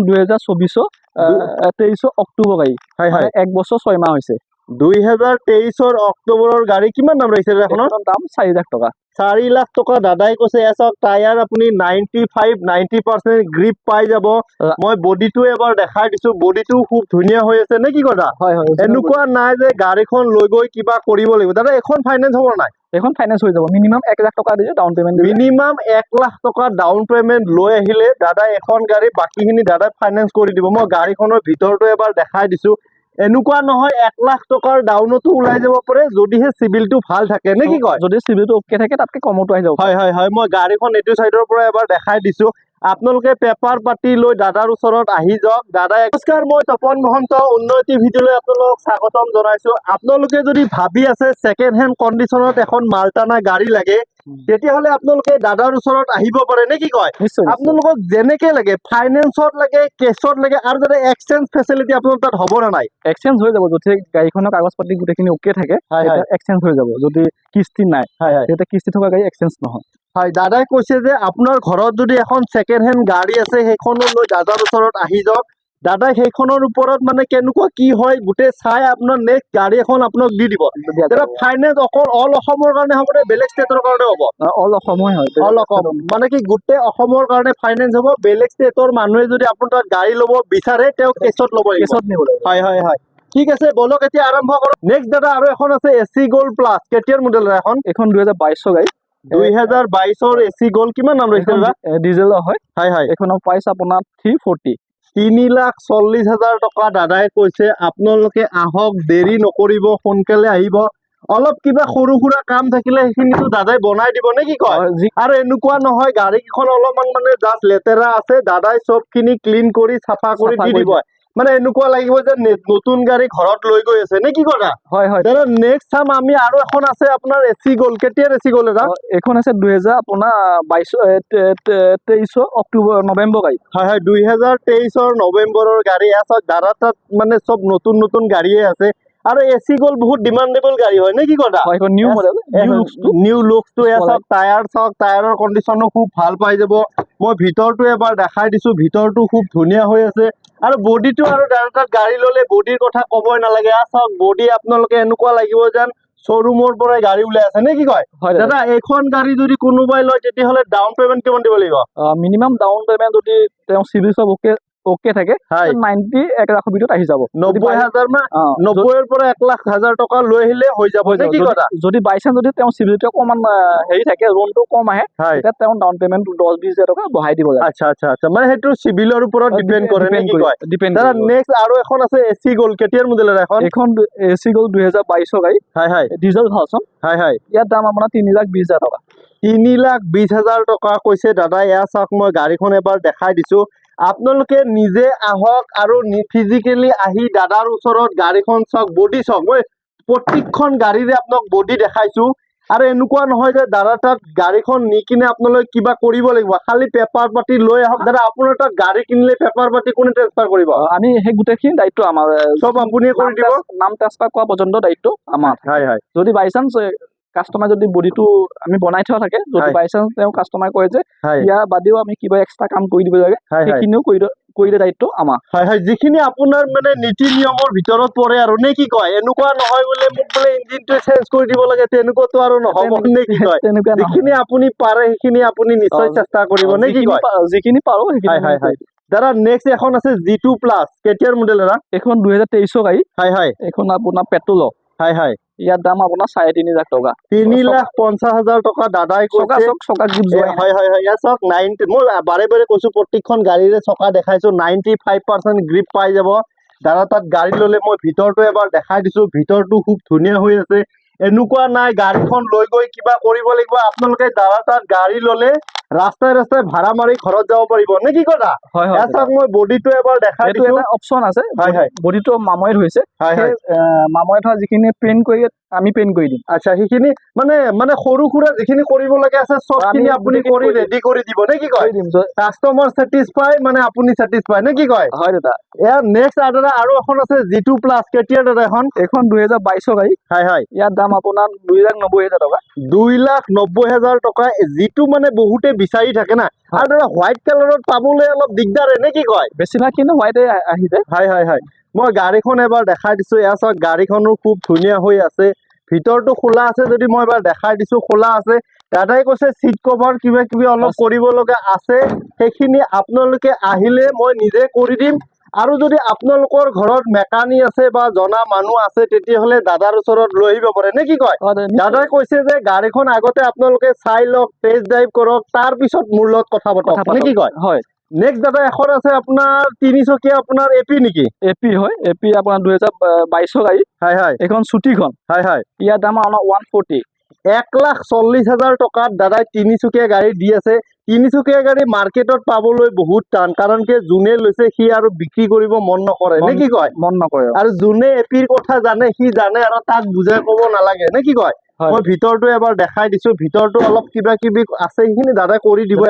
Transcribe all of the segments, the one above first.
দুহেজাৰ চৌবিছৰ তেইছ অক্টোবৰ গাড়ী। মানে এক বছৰ ছয় মাহ হৈছে। দুই হেজাৰ তেইছৰ অক্টোবৰৰ গাড়ী কিমান দাম ৰাখিছে এখনৰ? এখনৰ দাম চাৰি লাখ টকা। চাৰি লাখ টকা দাদাই কৈছে টায়াৰ আপুনি ninety five ninety percent grip পাই যাব। মই বডিটো এবাৰ দেখাই দিছো বডিটো খুব ধুনীয়া হৈ আছে নে কি কথা? এনেকুৱা নাই যে গাড়ীখন লৈ গৈ কিবা কৰিব লাগিব। দাদা এখন ফাইনেন্স হ'ব নাই? এখন ফাইনেন্স হৈ যাব। মিনিমাম এক লাখ টকা দিলে ডাউন পে'মেণ্ট মিনিমাম এক লাখ টকা ডাউন পেমেন্ট লৈ আহিলে দাদাই এখন গাড়ী বাকীখিনি দাদাই ফাইনেন্স কৰি দিব। মই গাড়ীখনৰ ভিতৰটো এবাৰ দেখাই দিছো। এনেকুৱা নহয় এক লাখ টকাৰ ডাউনতো ওলাই যাব পাৰে যদিহে চিভিলটো ভাল থাকে। নে কি কয়? যদি চিভিলটো অ'কে থাকে তাতকে কমতো আহি যাব। হয় হয় হয়। মই গাড়ীখন এইটো চাইডৰ পৰা এবাৰ দেখাই দিছো। আপোনালোকে পেপাৰ পাতি লৈ দাদাৰ ওচৰত আহি যাওক। দাদাই নমস্কাৰ মই তপন মহন্ত উন্নতি ভিডিঅ'লৈ আপোনালোকক স্বাগতম জনাইছো। আপোনালোকে যদি ভাবি আছে ছেকেণ্ড হেণ্ড কণ্ডিশ্যনত এখন মালটানা গাড়ী লাগে তেতিয়াহ'লে আপোনালোকে দাদাৰ ওচৰত আহিব পাৰে। নে কি কয়। আপোনালোকক যেনেকে লাগে ফাইনেন্সত লাগে কেছত লাগে আৰু যাতে এক্সচেঞ্জ ফেচিলিটি আপোনাৰ তাত হ'ব নে নাই? এক্সচেঞ্জ হৈ যাব। যদি গাড়ীখনৰ কাগজ পাতি গোটেইখিনি অ'কে থাকে। এক্সচেঞ্জ হৈ যাব। যদি কিস্তি নাই তেতিয়া কিস্তি থকা গাড়ী এক্সচেঞ্জ নহয়। হয় দাদাই কৈছে যে আপোনাৰ ঘৰত যদি এখন ছেকেণ্ড হেণ্ড গাড়ী আছে সেইখনো লৈ দাদাৰ ওচৰত আহি যাওক। দাদাই সেইখনৰ ওপৰত মানে কেনেকুৱা কি হয় গোটেই চাই আপোনাৰ নেক্সট গাড়ী এখন আপোনাক দি দিব। দাদা ফাইনেন্স অকল অল অসমৰ কাৰণে হ'ব নে বেলেগ ষ্টেটৰ কাৰণে হ'ব? অল অসমৰে হয় অল অসম। মানে কি গোটেই অসমৰ কাৰণে ফাইনেন্স হ'ব বেলেগ ষ্টেটৰ মানুহে যদি আপোনাৰ তাত গাড়ী ল'ব বিচাৰে তেওঁ কেছত ল'ব কেছত নিব হয় হয় হয়। ঠিক আছে বলক এতিয়া আৰম্ভ কৰোঁ নেক্সট দাদা আৰু এখন আছে এ চি গ'ল্ড প্লাছ কেতিয়াৰ মডেলৰ এখন? এইখন দুহেজাৰ বাইছৰ গাড়ী। দুই হেজাৰ বাইছৰ এ চি গ'ল্ড কিমান লৈছে দাদা? ডিজেলৰ হয়। হয় হয়। এইখনৰ প্ৰাইচ আপোনাৰ থ্ৰী ফৰ্টি তিনি লাখ চল্লিশ হাজাৰ টকা দাদাই কৈছে আপোনালোকে আহক দেৰি নকৰিব সোনকালে আহিব। অলপ কিবা সৰু সুৰা কাম থাকিলে সেইখিনিতো দাদাই বনাই দিব নে কি কয়? আৰু এনেকুৱা নহয় গাড়ীকেইখন অলপমান মানে জাষ্ট লেতেৰা আছে। দাদাই চব খিনি ক্লিন কৰি চাফা কৰি দি দিব। মানে এনেকুৱা লাগিব যে নতুন গাড়ী ঘৰত লৈ গৈ আছে। নে কি কথা হয় হয়। দাদা নেক্সট চাম আমি আৰু এখন আছে আপোনাৰ এ চি গ'ল। কেতিয়াৰ এ চি গ'ল এটা অ, এইখন আছে দুহেজাৰ আপোনাৰ বাইছ তেইছ অক্টোবৰ নৱেম্বৰ গাড়ী। হয় হয় দুই হেজাৰ তেইছৰ নৱেম্বৰৰ গাড়ী আছে। দাদা তাত মানে চব নতুন নতুন গাড়ীয়ে আছে। আৰু এ চি গ'ল বহুত ডিমাণ্ডেবল গাড়ী হয়। নে কি কথা নিউ মডেল নিউ লুকছটো চাওক টায়াৰ চাওক টায়াৰৰ কণ্ডিশ্যনো খুব ভালো পাই যাব। মই ভিতৰটো এবাৰ দেখাই দিছো ভিতৰটো খুব ধুনীয়া হৈ আছে। আৰু বডিটো আৰু তাত গাড়ী ল'লে বডিৰ কথা ক'বই নালাগে। চাওক বডি আপোনালোকে এনেকুৱা লাগিব যেন শ্ব'ৰুমৰ পৰাই গাড়ী ওলাই আছে। নে কি কয়? দাদা। দাদা এইখন গাড়ী যদি কোনোবাই লয় তেতিয়াহ'লে ডাউন পে'মেণ্ট কিমান দিব লাগিব? মিনিমাম ডাউন পে'মেণ্ট যদি তেওঁ চিভিল চব অ'কে অ'কে থাকে নাইনটি এক লাখৰ ভিতৰত আহি যাব। নব্বৈ হাজাৰ মান নব্বৈৰ পৰা এক লাখ হাজাৰ টকা লৈ আহিলে হৈ যাব যাব। কি কথা? যদি বাই চান্স যদি তেওঁ চিভিলটো অকণমান হেৰি থাকে লোনটো কম আহে তেতিয়া তেওঁ ডাউন পে'মেণ্ট দহ বিছ হাজাৰ টকা বঢ়াই দিব আচ্ছা আচ্ছা আচ্ছা মানে সেইটো চিভিলৰ ওপৰত ডিপেণ্ড কৰে নে কি কয়? ডিপেণ্ড দাদা নেক্সট আৰু এখন আছে এ চি গ'ল কেতিয়াৰ মডেলৰ এখন? এইখন এ চি গ'ল দুহেজাৰ বাইছৰ গাড়ী। হয় হয় ডিজেল ভাৰ্চন হয় হয় ইয়াৰ দাম আপোনাৰ তিনি লাখ বিছ হাজাৰ টকা। তিনি লাখ বিশ হাজাৰ টকা কৈছে দাদা এয়া চাওক মই গাড়ীখন এবাৰ দেখাই দিছো। আপোনালোকে নিজে আহক আৰু ফিজিকেলি আহি দাদাৰ ওচৰত গাড়ীখন চাওক বডি চাওক। মই প্ৰত্যেকখন গাড়ীৰে আপোনাক বডি দেখাইছো। আৰু এনেকুৱা নহয় যে দাদা তাত গাড়ীখন নি কিনে আপোনালোকে কিবা কৰিব লাগিব। খালি পেপাৰ পাতি লৈ আহক। দাদা আপোনাৰ তাত গাড়ী কিনিলে পেপাৰ পাতি কোনে ট্ৰেন্সফাৰ কৰিব? আমি সেই গোটেইখিনি দায়িত্ব আমাৰ চব আপুনিয়ে কৰি দিব। নাম ট্ৰান্সফাৰ কৰা পৰ্যন্ত দায়িত্ব আমাৰ। হয় হয়। যদি বাই চান্স কাষ্টমাৰ যদি বডিটো আমি বনাই থোৱা থাকে যদি বাই চান্স তেওঁ কাষ্টমাৰ কয় যে ইয়াৰ বাদেও আমি কিবা এক্সট্ৰা কাম কৰি দিব লাগে সেইখিনিও কৰি দ- কৰি দিয়া দায়িত্ব আমাৰ। হয় হয় যিখিনি আপোনাৰ মানে নীতি নিয়মৰ ভিতৰত পৰে আৰু নে কি কয় এনেকুৱা নহয় বোলে মোক বোলে ইঞ্জিনটো চেঞ্জ কৰি দিব লাগে তেনেকুৱাতো আৰু নহ'ব নে কি কয়? তেনেকুৱা যিখিনি আপুনি পাৰে সেইখিনি আপুনি নিশ্চয় চেষ্টা কৰিব নে কি কয়? যিখিনি পাৰো সেইখিনি হয় হয় হয়। দাদা নেক্সট এখন আছে জি টু প্লাছ কেতিয়াৰ মডেল দাদা? এইখন দুহেজাৰ তেইছৰ গাড়ী। হয় হয়। এইখন আপোনাৰ পেট্ৰলৰ হয় হয় ইয়াৰ দাম আপোনাৰ চাৰে তিনি লাখ টকা। তিনি লাখ পঞ্চাছ হাজাৰ টকা দাদাই হয় হয় হয় চাওক নাইনটি মই বাৰে বাৰে কৈছো প্ৰত্যেকখন গাড়ীৰে চকা দেখাইছো নাইনটি ফাইভ পাৰ্চেণ্ট গ্ৰিপ পাই যাব। দাদা তাত গাড়ী ললে মই ভিতৰটো এবাৰ দেখাই দিছো ভিতৰটো খুব ধুনীয়া হৈ আছে। এনেকুৱা নাই গাড়ীখন লৈ গৈ কিবা কৰিব লাগিব। আপোনালোকে দাদা তাত গাড়ী ললে ৰাস্তাই ৰাস্তাই ভাড়া মাৰি ঘৰত যাব পাৰিব। নে কি কথা চাওক মই বডিটো এবাৰ দেখাই এইটো দিছো। এটা অপশ্যন আছে। হয়, হয়। বডিটো মাময়ত হৈছে হয় হয়। হোৱা যিখিনি প্ৰিণ্ট কৰি আমি পেইণ্ট কৰি দিম। আচ্ছা সেইখিনি মানে মানে সৰু সুৰা যিখিনি কৰিব লাগে আছে চবখিনি আপুনি কৰি ৰেডি কৰি দিব নে কি কয়? দিম। কাষ্টমাৰ ছেটিছফাই মানে আপুনি ছেটিছফাই নে কি কয়? হয় দাদা। ইয়াৰ নেক্সট দাদা আৰু এখন আছে জি টু প্লাছ কেতিয়াৰ দাদা এখন? এইখন দুহেজাৰ বাইছৰ গাড়ী। হয় হয়। ইয়াৰ দাম আপোনাৰ দুই লাখ নব্বৈ হাজাৰ টকা। দুই লাখ নব্বৈ হাজাৰ টকা যিটো মানে বহুতে বিচাৰি থাকে না। আৰু দাদা হোৱাইট কালাৰত পাবলৈ অলপ দিগদাৰে নে কি কয়? বেছিভাগ কিন্তু হোৱাইটে আহি যায়। হয় হয় হয়। মই গাড়ীখন এবাৰ দেখাই দিছো এয়া চাওক গাড়ীখনো খুব ধুনীয়া হৈ আছে। ভিতৰটো খোলা আছে যদি মই এবাৰ দেখাই দিছো খোলা আছে। দাদাই কৈছে চিট কভাৰ কিবা কিবি অলপ। কৰিব লগা আছে সেইখিনি আপোনালোকে আহিলে মই নিজে কৰি দিম। আৰু যদি আপোনালোকৰ ঘৰত মেকানিক আছে বা জনা মানুহ আছে তেতিয়াহ'লে দাদাৰ ওচৰত লৈ আহিব পাৰে। নে কি কয়। দাদাই কৈছে যে গাড়ীখন আগতে আপোনালোকে চাই লওক টেষ্ট ড্ৰাইভ কৰক তাৰ পিছত মোৰ লগত কথা কথা পাতক। নে কি কয়? হয়। নেক্সট দাদা এখন আছে আপোনাৰ তিনিচকীয়া আপোনাৰ এপি নেকি? এ পি হয় এ পি আপোনাৰ দুহেজাৰ বাইছৰ গাড়ী। হয় হয়। এইখন চুটিখন। হয় হয়। ইয়াৰ দাম আমাৰ ওৱান ফৰ্টি এক লাখ চল্লিশ হাজাৰ টকাত দাদাই তিনিচকীয়া গাড়ী দি আছে। তিনিচকীয়া গাড়ী মাৰ্কেটত পাবলৈ বহুত টান কাৰণ কি যোনে লৈছে সি আৰু বিক্ৰী কৰিব মন নকৰে। নে কি কয়? মন নকৰে আৰু। যোনে এপিৰ কথা জানে সি জানে আৰু তাক বুজাই ক'ব নালাগে। নে কি কয়। মই ভিতৰটো এবাৰ দেখাই দিছো ভিতৰটো অলপ কিবা কিবি আছে সেইখিনি দাদাই কৰি দিব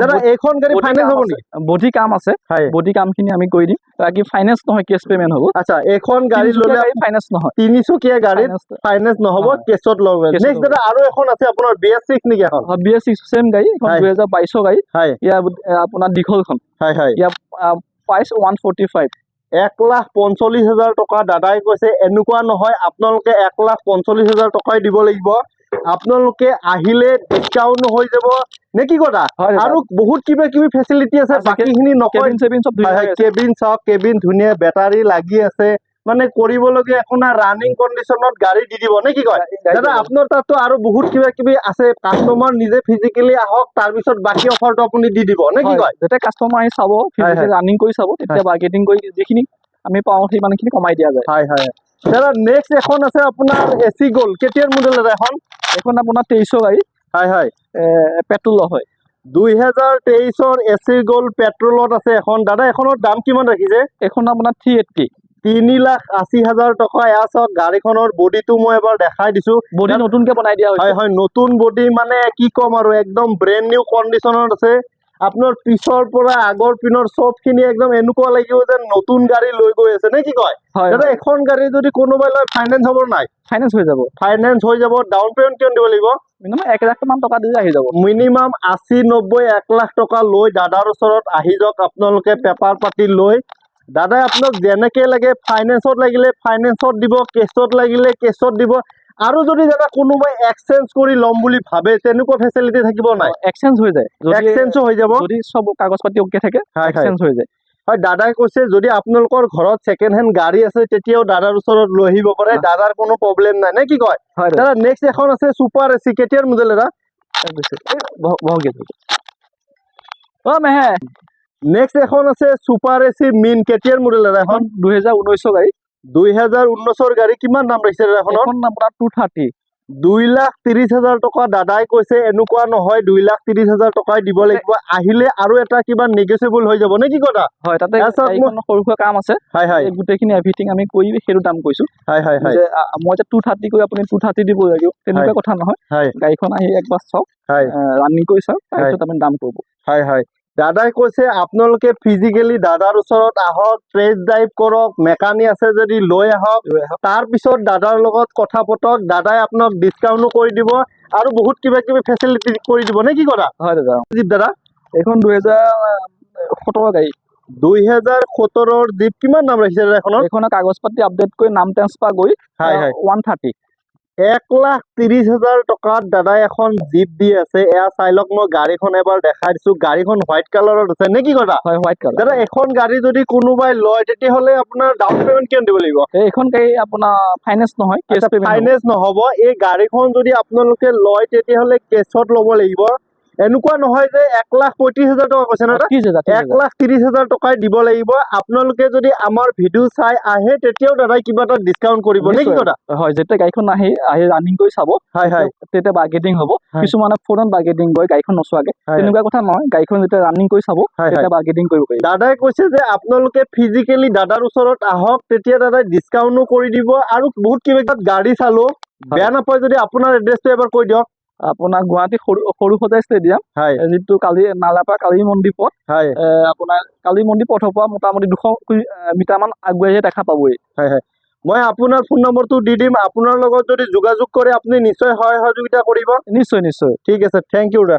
দাদা এইখন গাড়ী ফাইনেন্স হ'ব। নেকি? বডি কাম আছে। বডি কামখিনি আমি কৰি দিম। বাকী ফাইনেন্স নহয় কেছ পে'মেণ্ট হ'ব। আচ্ছা এইখন গাড়ী ল'লে ফাইনেন্স নহয়। তিনিচকীয়া গাড়ীত ফাইনেন্স নহ'ব। কেছত ল'ব। নেক্সট। দাদা আৰু এখন আছে আপোনাৰ বি এছ ছিক্স নেকি এখন? বি এছ ছিক্স ছেম গাড়ী এখন। দুহেজাৰ বাইছৰ গাড়ী। ইয়াৰ আপোনাৰ দীঘলখন। হয় হয়। ইয়াৰ প্ৰাইচ ওৱান ফৰ্টি ফাইভ এক লাখ পঞ্চল্লিছ হাজাৰ টকা দাদাই কৈছে এনেকুৱা নহয় আপোনালোকে এক লাখ পঞ্চল্লিছ হাজাৰ টকাই দিব লাগিব। আপোনালোকে আহিলে ডিছকাউণ্ট হৈ যাব। নে কি কথা। আৰু বহুত কিবা কিবি ফেচিলিটি আছে বাকীখিনি নকয়। কেবিন চাওক কেবিন ধুনীয়া বেটাৰী লাগি আছে। মানে কৰিবলগীয়া একো নাই ৰানিং কণ্ডিশ্যনত গাড়ী দি দিব নে কি কয়? দাদা। আপোনাৰ তাততো আৰু বহুত কিবা কিবি আছে কাষ্টমাৰ নিজে ফিজিকেলি আহক তাৰপিছত বাকী অফাৰটো আপুনি দি দিব নে কি কয়? যেতিয়া কাষ্টমাৰ আহি চাব। ৰানিং কৰি চাব তেতিয়া বাৰ্গেটিং কৰি যিখিনি আমি পাওঁ সিমানখিনি কমাই দিয়া যায়। হয় হয়। দাদা নেক্সট এখন আছে আপোনাৰ এ চি গ'ল্ড কেতিয়াৰ মডেল দাদা এখন? এইখন আপোনাৰ তেইছৰ গাড়ী। হয় হয়। পেট্ৰলৰ হয়। দুই হেজাৰ তেইছৰ এ চি গ'ল্ড পেট্ৰলত আছে এখন। দাদা এখনৰ দাম কিমান ৰাখিছে? এইখন আপোনাৰ থ্ৰী এইট্টি তিনি লাখ আশী হাজাৰ টকা এয়া চাওক গাড়ীখনৰ বডিটো মই এবাৰ দেখাই দিছো। বডি নতুনকে বনাই দিয়া হয় হয় নতুন বডি মানে কি ক'ম আৰু একদম ব্ৰেণ্ড নিউ কণ্ডিশ্যনত আছে। আপোনাৰ পিছৰ পৰা আগৰ পিনৰ চবখিনি একদম এনেকুৱা লাগিব যেন নতুন গাড়ী লৈ গৈ আছে। নে কি কয়? দাদা এখন গাড়ী যদি কোনোবাই লয় ফাইনেন্স হ'ব নাই? ফাইনেন্স হৈ যাব। ফাইনেন্স হৈ যাব ডাউন পেমেণ্ট কিমান দিব লাগিব? মিনিমাম এক লাখ মান টকা দিলে আহি যাব। মিনিমাম আশী নব্বৈ এক লাখ টকা লৈ দাদাৰ ওচৰত আহি যাওক আপোনালোকে পেপাৰ পাতি লৈ। দাদাই আপোনাক যেনেকে লাগে ফাইনেন্সত লাগিলে ফাইনেন্সত দিব কেছত লাগিলে কেছত দিব। আৰু যদি দাদা কোনোবাই এক্সচেঞ্জ কৰি ল'ম বুলি ভাবে তেনেকুৱা ফেচিলিটি থাকিব নাই। এক্সচেঞ্জ হৈ যায়। এক্সচেঞ্জো হৈ যাব। যদি চব কাগজ পাতি অ'কে থাকে। এক্সচেঞ্জ হৈ যায়। হয় দাদাই কৈছে যদি আপোনালোকৰ ঘৰত ছেকেণ্ড হেণ্ড গাড়ী আছে তেতিয়াও দাদাৰ ওচৰত লৈ আহিব পাৰে। দাদাৰ কোনো প্ৰব্লেম নাই নে কি কয়? দাদা দাদা নেক্সট এখন আছে ছুপাৰ এ চি কেতিয়াৰ মডেল দাদা অ মেহে। নেক্সট এখন আছে ছুপাৰ এ চি মিন কেতিয়াৰ মডেল দাদা এখন এখন। দুহেজাৰ ঊনৈছৰ গাড়ী। দুই হাজাৰ ঊনৈছৰ গাড়ী কিমান দাম ৰাখিছে এখন আপোনাৰ টু থাৰ্টি দুই লাখ ত্ৰিশ হাজাৰ টকা দাদাই কৈছে এনেকুৱা নহয় দুই লাখ ত্ৰিশ হাজাৰ টকাই দিব লাগিব। আহিলে আৰু এটা কিবা নেগচিয়েবল হৈ যাব। নে কি কথা? হয় তাতে সৰু সুৰা কাম আছে। হয় হয়। গোটেইখিনি এভৰিথিং আমি কৰি সেইটো দাম কৈছো। হয় হয় হয়। মই যে টু থাৰ্টি কৰি আপুনি টু থাৰ্টি দিব লাগিব তেনেকুৱা কথা নহয়। হয়। গাড়ীখন আহি একবাৰ চাওক। হয়। ৰানিং কৰি চাওক তাৰপিছত আপুনি দাম কৰিব হয় হয়। দাদাই কৈছে আপোনালোকে ফিজিকেলি দাদাৰ ওচৰত আহক টেষ্ট ড্ৰাইভ কৰক মেকানিক আছে যদি লৈ আহক। তাৰপিছত দাদাৰ লগত কথা পতক দাদাই আপোনাক ডিছকাউণ্টো কৰি দিব আৰু বহুত কিবা কিবি ফেচিলিটি কৰি দিব। নে কি কথা? হয় দাদা। জীপ দাদা? এইখন দুহেজাৰ সোতৰ গাড়ী দুই হেজাৰ সোতৰৰ জীপ কিমান দাম ৰাখিছে দাদা এখনৰ এইখনৰ কাগজ পাতি আপডেট কৰি নাম ট্ৰেন্সফাৰ কৰি ওৱান থাৰ্টি এক লাখ ত্ৰিশ হাজাৰ টকাত দাদাই এখন জীপ দি আছে। এয়া চাই লওক মই গাড়ীখন এবাৰ দেখাই দিছো। গাড়ীখন হোৱাইট কালাৰত আছে। নে কি কথা? হয় হোৱাইট কালাৰ। দাদা এখন গাড়ী যদি কোনোবাই লয় তেতিয়াহ'লে আপোনাৰ ডাউন পেমেণ্ট কিমান দিব লাগিব? এইখন গাড়ী আপোনাৰ ফাইনেন্স নহয় ফাইনেন্স নহ'ব। এই গাড়ীখন যদি আপোনালোকে লয় তেতিয়াহ'লে কেছত ল'ব লাগিব। এনেকুৱা নহয় যে এক লাখ পঁয়ত্ৰিশ হাজাৰ টকা কৈছে না দাদা? ত্ৰিছ হাজাৰ ত্ৰিছ এক লাখ ত্ৰিশ হাজাৰ টকাই দিব লাগিব। আপোনালোকে যদি আমাৰ ভিডিঅ' চাই আহে তেতিয়াও দাদাই কিবা এটা ডিছকাউণ্ট কৰিব। নে কি নিশ্চয়। কথা? হয় যেতিয়া গাড়ীখন আহি আহি ৰানিং কৰি চাব হয় হয়। তেতিয়া বাৰ্গেটিং হ'ব। কিছুমানে ফোনত বাৰ্গেটিং কৰে গাড়ীখন নোচোৱাকে। তেনেকুৱা কথা নহয়। গাড়ীখন যেতিয়া ৰানিং কৰি চাব তেতিয়া বাৰ্গেটিং কৰিব পাৰিব। দাদাই কৈছে যে আপোনালোকে ফিজিকেলি দাদাৰ ওচৰত আহক তেতিয়া দাদাই ডিছকাউণ্টো কৰি দিব আৰু বহুত কিবা কিবি গাড়ী চালো। বেয়া নাপায় যদি আপোনাৰ এড্ৰেছটো এবাৰ কৈ দিয়ক। আপোনাৰ গুৱাহাটী সৰু সৰু সজাই ষ্টেডিয়াম। যিটো কালি নালাপা কালী মন্দিৰ পথ হয় আপোনাৰ কালী মন্দিৰ পথৰ পৰা মোটামুটি দুশ মিটাৰমান আগুৱাই দেখা পাবই। হয় হয়। মই আপোনাৰ ফোন নম্বৰটো দি দিম। আপোনাৰ লগত যদি যোগাযোগ কৰে আপুনি নিশ্চয় সহায় সহযোগিতা কৰিব। নিশ্চয় নিশ্চয়। ঠিক আছে। Thank you the